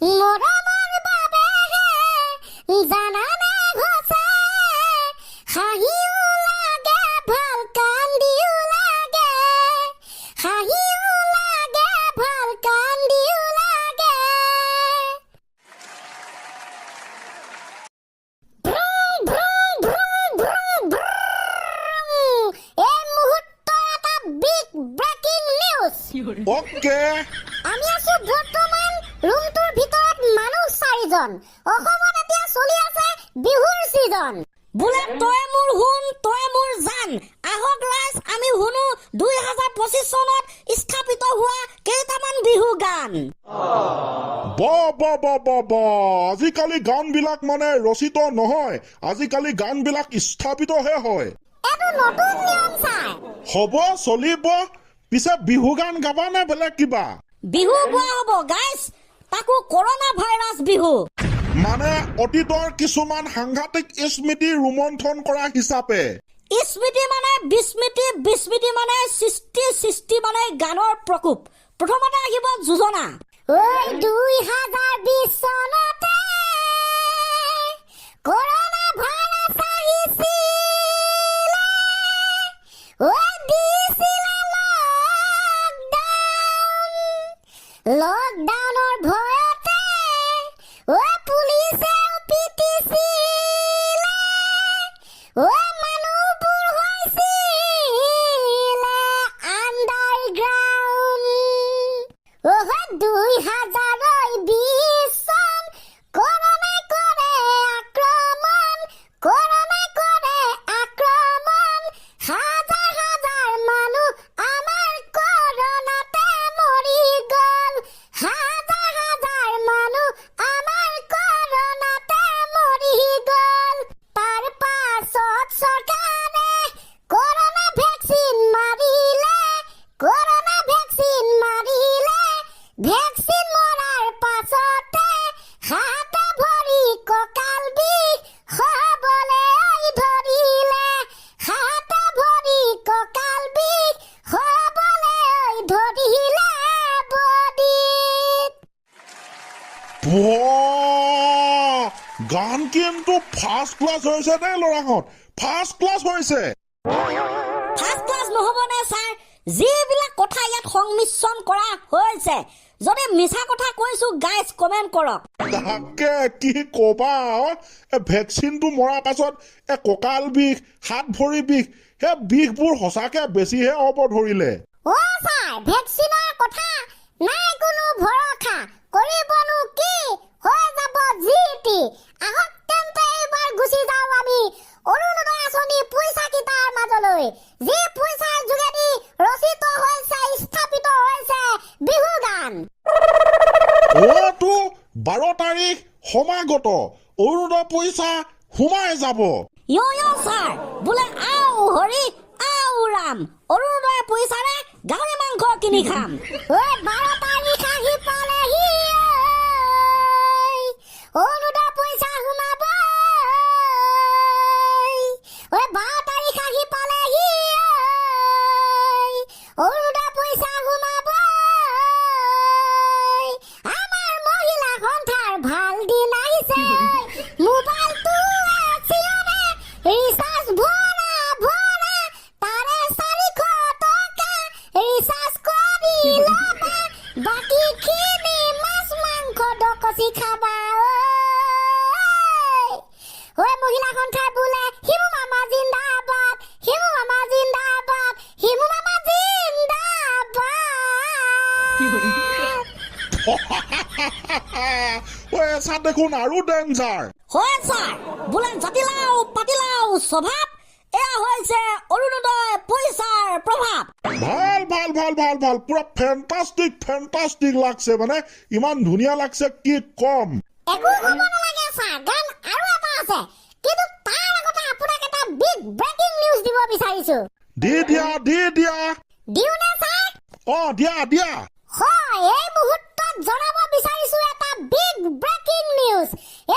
মোরামান বাবে জানানে ঘসে হাহিও লাগে ভালো এই মুহূর্তে বিগ ব্রেকিং নিউজ আমি আছি বর্তমান চাৰিজন অসমত এতিয়া চলি আছে বিহুৰ ছিজন বোলে তই মোৰ শুন তই মোৰ জান। আহক ৰাইজ আমি শুনো দুই হাজাৰ পঁচিছ চনত স্থাপিত হোৱা কেইটামান বিহু গান। ব ব ব ব ব। আজিকালি গানবিলাক মানে ৰচিত নহয়। আজিকালি গানবিলাক স্থাপিতহে হয়। এইটো নতুন নিয়ম ছাৰ। হ'ব চলিব। পিছে বিহু গান গাবা নে বেলেগ কিবা? বিহু গোৱা হ'ব গাইজ তাকো কৰোণা ভাইৰাছ বিহু। মানে অতীতৰ কিছুমান সাংঘাতিক স্মৃতি ৰোমন্থন কৰা হিচাপে। স্মৃতি মানে বিস্মৃতি বিস্মৃতি মানে সৃষ্টি সৃষ্টি মানে গানৰ প্ৰকোপ। প্ৰথমতে আহিব যোজনা। ঐ দুই হাজাৰ বিশ চনতে ফাৰ্ষ্ট ক্লাছ হৈছে দেই ল'ৰাহঁত? ফাৰ্ষ্ট ক্লাছ হৈছে। ফাৰ্ষ্ট ক্লাছ নহ'বনে ছাৰ? যিবিলাক কথা ইয়াত সংমিশ্ৰণ কৰা হৈছে যদি মিছা কথা কৈছো গাইজ কমেণ্ট কৰক। তাকে কি কবা ভেকচিনটো মৰাৰ পাছত এ কঁকাল বিষ হাত ভৰি বিষ সেই বিষবোৰ সঁচাকে বেছিহে হ'ব ধৰিলে। অ ছাৰ ভেকচিনৰ কথা নাই কোনো ভৰসা কৰিবনো কি? হৈ যাব যি টি। আহক গুচি যাওঁ আমি। অৰুণোদয় আঁচনি পইচা কেইটাৰ মাজলৈ। যি পইচাৰ যোগেদি ৰচিত হৈছে স্থাপিত হৈছে বিহু গান। বাৰ তাৰিখ সমাগত। অৰুণোদয় পইচা সোমাই যাব। ইয় ইয় ছাৰ বোলে আও হৰি আও ৰাম। অৰুণোদয় পইচাৰে গাহৰি মাংস কিনি খাম। ঐ বাৰ তাৰিখ দকচি খাবা ঐ মহিলা সন্থাৰ বোলে হিমু মামা জিন্দাবাদ হিমু মামা জিন্দাবাদ হিমু মামা জিন্দাবাদ। ঐ এচাত দেখোন আৰু ডেঞ্জাৰ হয় ছাৰ বোলে জাতিলাও পাতিলাও স্বভাৱ এয়া হৈছে অৰুণোদয় পইচাৰ প্ৰভাৱ ভালো ভালো ভালো ভালো ভালো। পুৰা ফেণ্টাষ্টিক ফেণ্টাষ্টিক লাগছে মানে। ইমান ধুনীয়া লাগছে কি কম। একো ক'ব নালাগে ছাৰ গান আৰু এটা আছে। কিন্তু তাৰ আগতে আপোনাক এটা বিগ ব্ৰেকিং নিউজ দিব বিচাৰিছো। দি দিয়া দি দিয়া। দিওঁনে ছাৰ অ দিয়া দিয়া। হয় এই মুহূৰ্তত জনাব বিচাৰিছো এটা বিগ ব্ৰেকিং নিউজ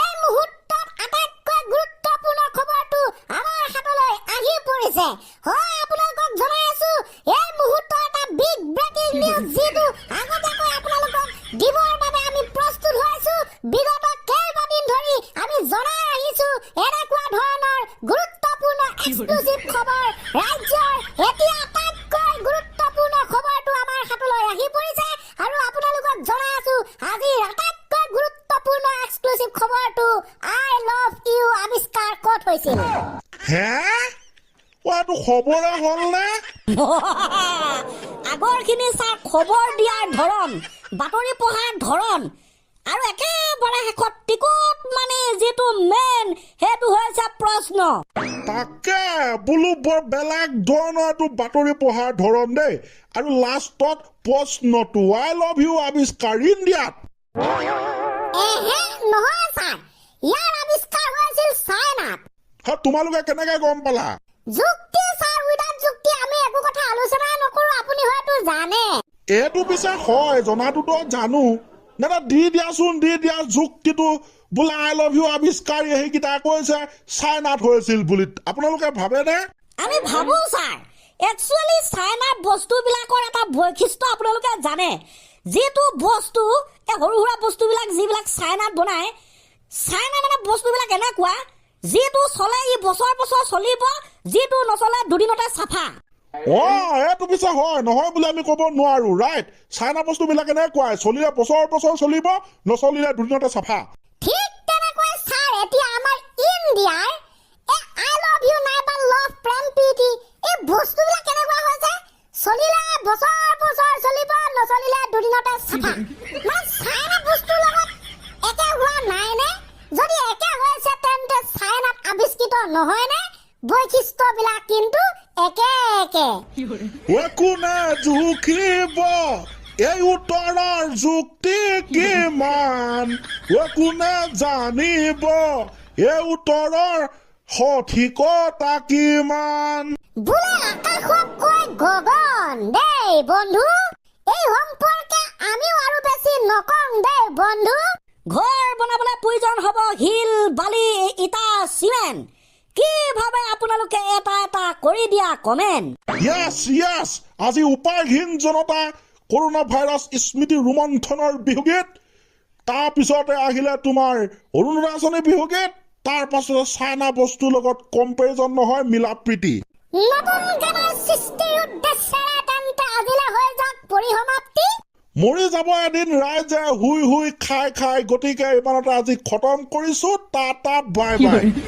এই মুহূৰ্তত আটাইতকৈ গুৰুত্বপূৰ্ণ খবৰটো আমাৰ হাতলৈ আহি পৰিছে। হয় আপোনালোকক জনাই আছো এই মুহূৰ্তৰ এটা বিগ ব্ৰেকিং নিউজ যিটো আগতীয়াকৈ আপোনালোকক দিবৰ বাবে আমি প্ৰস্তুত হৈছো বিগত কেইবাদিন ধৰি আমি জনাই আহিছো এনেকুৱা ধৰণৰ গুৰুত্বপূৰ্ণ এক্সক্লুচিভ খবৰ। ৰাজ্যৰ এতিয়া আটাইতকৈ গুৰুত্বপূৰ্ণ খবৰটো আমাৰ হাতলৈ আহি পৰিছে আৰু আপোনালোকক জনাই আছো আজিৰ আটাইতকৈ গুৰুত্বপূৰ্ণ এক্সক্লুচিভ খবৰটো আই লাভ ইউ আৱিষ্কাৰ ক'ত হৈছিল। খবৰে হ'লনে আজি আগৰখিনি খবৰ দিয়াৰ ধৰণ বাতৰি পঢ়াৰ ধৰণ আৰু একেবাৰে শেষত টিকট মানে যিটো মেইন সেইটো হৈছে প্ৰশ্ন। তাকে বোলো বৰ বেলেগ ধৰণৰ এইটো বাতৰি পঢ়াৰ ধৰণ দেই আৰু লাষ্টত প্ৰশ্নটো আই লভ ইউ আৱিষ্কাৰ ইণ্ডিয়াত। এহে নহয় ছাৰ ইয়াৰ আৱিষ্কাৰ হৈছিল চাইনাত। তোমালোকে কেনেকে গম পালা? যুক্তি হয়তো জানে। এইটো পিছে হয় জনাটোতো জানো। দাদা দি দিয়াচোন দি দিয়া যুক্তিটো। বোলে আই লভ ইউ আৱিষ্কাৰ সেইকেইটা কৈছে চাইনাত হৈছিল বুলি। আপোনালোকে ভাবেনে? আমি ভাবো ছাৰ। একচুৱেলি চাইনাৰ বস্তুবিলাকৰ এটা বৈশিষ্ট্য আপোনালোকে জানে। যিটো বস্তু এই সৰু সুৰা বস্তুবিলাক যিবিলাক চাইনাত বনায় চাইনা মানে বস্তুবিলাক এনেকুৱা যিটো চলে ই বছৰ বছৰ চলিব যিটো নচলে দুদিনতে চাফা। অ এইটো পিছে হয় নহয় বুলি আমি ক'ব নোৱাৰো ৰাইট চাইনা বস্তুবিলাক এনেকুৱাই চলিলে বছৰ বছৰ চলিব নচলিলে দুদিনতে চাফা। ঠিক তেনেকৈ ছাৰ এতিয়া আমাৰ ইণ্ডিয়াৰ এই আই লভ ইউ নাইবা লভ প্ৰেম প্ৰীতি এই বস্তুবিলাক কেনেকুৱা হৈছে? চলিলে বছৰ বছৰ চলিব নচলিলে দুদিনতে চাফা। মানে চাইনা বস্তুৰ লগত একে হোৱা নাইনে যদি একে হৈছে তেন্তে চাইনাত আৱিষ্কৃত নহয়নে? বৈশিষ্ট্যবিলাক কিন্তু একে একে। কোনে জুখিব এই উত্তৰৰ যুক্তি কিমান কোনে জানিব এই উত্তৰৰ সঠিকতা কিমান বোলে আকাশতকৈ গগন? দেই বন্ধু এই সম্পৰ্কে আমিও আৰু বেছি নকম দেই বন্ধু। ঘৰ বনাবলৈ প্ৰয়োজন হ'ব শিল বালি ইটা চিমেণ্ট। কি ভাবে আপোনালোকে এটা এটা কৰি দিয়া কমেণ্ট? য়েছ য়েছ আজি উপায়হীন জনতা কৰোণা ভাইৰাছ স্মৃতি ৰোমন্থনৰ বিহুগীত তাৰপিছতে আহিলে তোমাৰ অৰুণোদয় আঁচনি বিহুগীত তাৰ পাছতে চাইনা বস্তুৰ লগত কম্পেৰিজন নহয় মিলা প্ৰীতি। মৰি যাব এদিন ৰাইজে শুই শুই খাই খাই গতিকে ইমানতে আজি খতম কৰিছো টাটা বাই বাই।